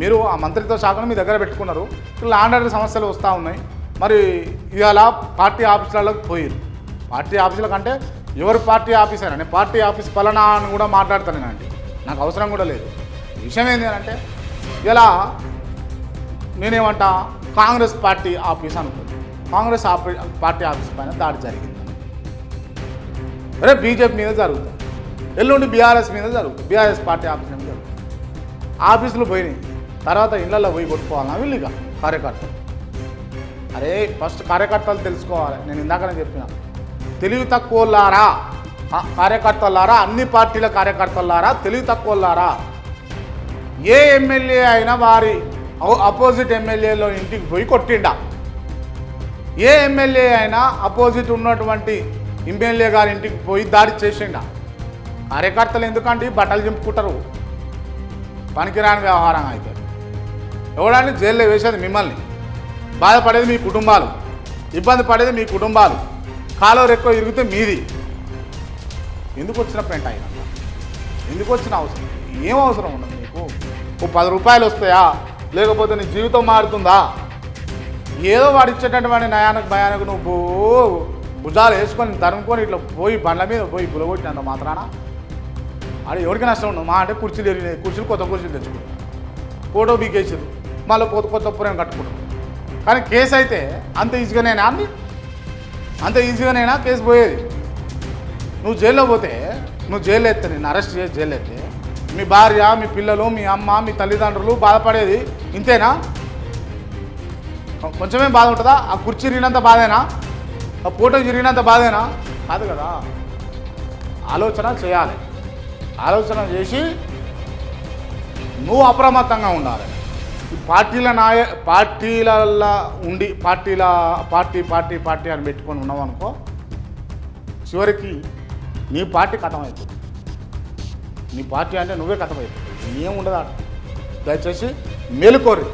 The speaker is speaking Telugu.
మీరు ఆ మంత్రిత్వ శాఖను మీ దగ్గర పెట్టుకున్నారు. ల్యాండ్ ఆర్డర్ సమస్యలు వస్తూ ఉన్నాయి. మరి ఇవాళ పార్టీ ఆఫీసులకు పోయారు. పార్టీ ఆఫీసుల కంటే ఎవరు పార్టీ ఆఫీస్ అయినా నేను పార్టీ ఆఫీస్ పలానా అని కూడా మాట్లాడతాను అండి నాకు అవసరం కూడా లేదు. విషయం ఏంటి అంటే ఇలా నేనేమంటా కాంగ్రెస్ పార్టీ ఆఫీస్ అనుకుంది కాంగ్రెస్ ఆఫీ పార్టీ ఆఫీస్ పైన దాడి జరిగింది. రేపు బీజేపీ మీద జరుగుతుంది. ఎల్లుండి బీఆర్ఎస్ మీద జరుగుతుంది. బీఆర్ఎస్ పార్టీ ఆఫీస్ మీద జరుగుతుంది. ఆఫీసులు పోయినాయి. తర్వాత ఇళ్ళల్లో పోయి కొట్టుకోవాలన్నా ఇక కార్యకర్తలు అరే ఫస్ట్ కార్యకర్తలు తెలుసుకోవాలి. నేను ఇందాకనే చెప్పిన. తెలివి తక్కువలారా కార్యకర్తలారా? అన్ని పార్టీల కార్యకర్తలారా? తెలివి తక్కువలారా ఏ ఎమ్మెల్యే అయినా వారి అపోజిట్ ఎమ్మెల్యేలో ఇంటికి పోయి కొట్టిండా? ఏ ఎమ్మెల్యే అయినా అపోజిట్ ఉన్నటువంటి ఎమ్మెల్యే గారి ఇంటికి పోయి దాడి చేసిండా? కార్యకర్తలు ఎందుకంటే బట్టలు చింపుకుంటారు? పనికిరాని వ్యవహారం అయితే. ఎవడాన్ని జైల్లో వేసేది మిమ్మల్ని? బాధపడేది మీ కుటుంబాలు ఇబ్బంది పడేది మీ కుటుంబాలు కాలువ రెక్కో ఇరిగితే మీది. ఎందుకు వచ్చిన పెంట అయినా? ఎందుకు వచ్చిన అవసరం? ఏం అవసరం ఉండదు మీకు? ఓ పది రూపాయలు వస్తాయా? లేకపోతే నీ జీవితం మారుతుందా? ఏదో వాడు ఇచ్చేటటువంటి నయానికి భయానికి నువ్వు బో- భుజాలు వేసుకొని తరుముకొని ఇట్లా పోయి బండ్ల మీద పోయి గులగొట్టినంత మాత్రాన? ఆడ ఎవరికి నష్టం ఉండదు. మా అంటే కుర్చీలు ఎరిగినాయి. కుర్చీలు కొత్త కుర్చీలు తెచ్చుకో ఫోటో బీకేసారు మళ్ళీ కొత్త కొత్త పురం కట్టుకుంటారు కానీ కేసు అయితే అంత ఈజీగానేనా అండి అంత ఈజీగానైనా కేసు పోయేది. నువ్వు జైల్లో పోతే నువ్వు జైలు ఎత్తే నేను అరెస్ట్ చేసి జైలు ఎత్తే మీ భార్య మీ పిల్లలు మీ అమ్మ మీ తల్లిదండ్రులు బాధపడేది. ఇంతేనా? కొంచెమే బాధ ఉంటుందా? ఆ కుర్చీ తిరిగినంత బాధేనా? ఆ ఫోటో తిరిగినంత బాధేనా? కాదు కదా. ఆలోచన చేయాలి. ఆలోచన చేసి నువ్వు అప్రమత్తంగా ఉండాలి. పార్టీల నాయ పార్టీలల్లో ఉండి పార్టీల పార్టీ పార్టీ పార్టీ అని పెట్టుకొని ఉన్నావు అనుకో చివరికి నీ పార్టీ కథం అవుతుంది నీ పార్టీ అంటే నువ్వే కథం అయిపోతుంది ఏం ఉండదు దయచేసి మేలుకోరు.